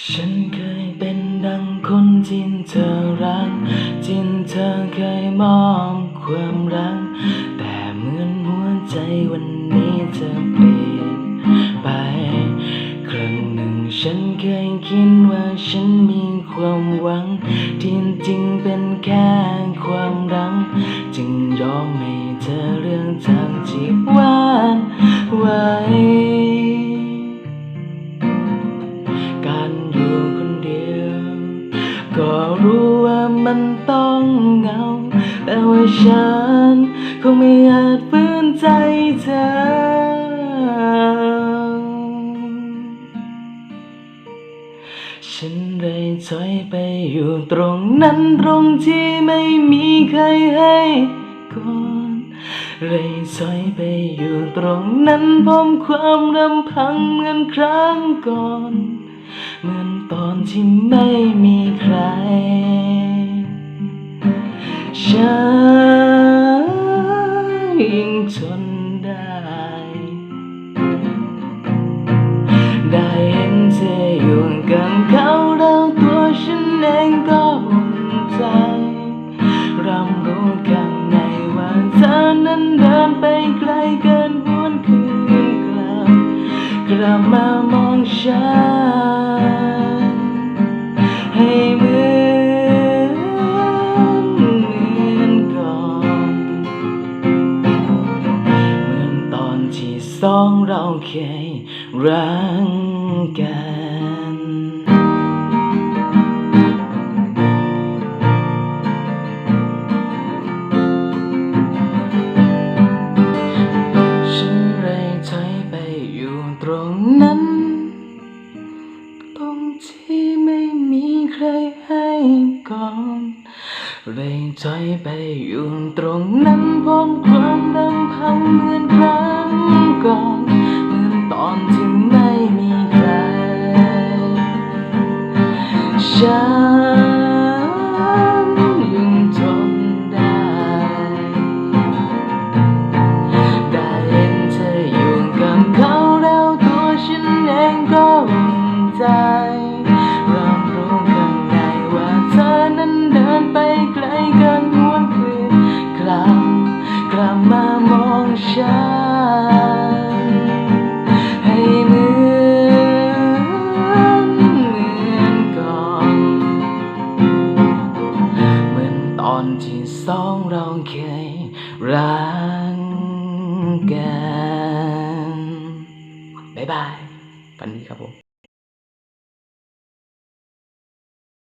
ฉันเคยเป็นดังคนที่เธอรักที่เธอเคยมอบความรัก แต่เหมือนหัวใจวันนี้เธอเปลี่ยนไป ครั้งหนึ่งฉันเคยคิดว่าฉันมีความหวัง ที่จริงเป็นแค่ความรักจึงยอมให้เธอเรื่องทางที่หวานไว้ มันต้องเหงา แต่ว่าฉันคงไม่อาจฝืนใจเธอ ฉันเลยถอยไปอยู่ตรงนั้นตรงที่ไม่มีใครให้ก่อนเลยถอยไปอยู่ตรงนั้นพร้อมความรำพังเหมือนครั้งก่อน เหมือนตอนที่ไม่มีใคร ทนได้ ได้เห็นเธออยู่กับเขาแล้วตัวฉันเองก็อุ่นใจรับรู้ข้างในว่าเธอนั้นเดินไปไกลเกินวนคืนกลับ กลับมามองฉัน สองเราเคยรักกันฉันเลยถอยไปอยู่ตรงนั้น ตรงที่ไม่มีใครให้ก่อน เลยถอยไปอยู่ตรงนั้นพร้อมความรำพังเหมือนครั้งก่อนเหมือนตอนที่ไม่มีใครฉันยังทนได้ ได้เห็นเธออยู่กับเขาแล้วตัวฉันเองก็อุ่นใจ ที่สองเราเคยรักกัน บ๊ายบาย ฝันดีครับผม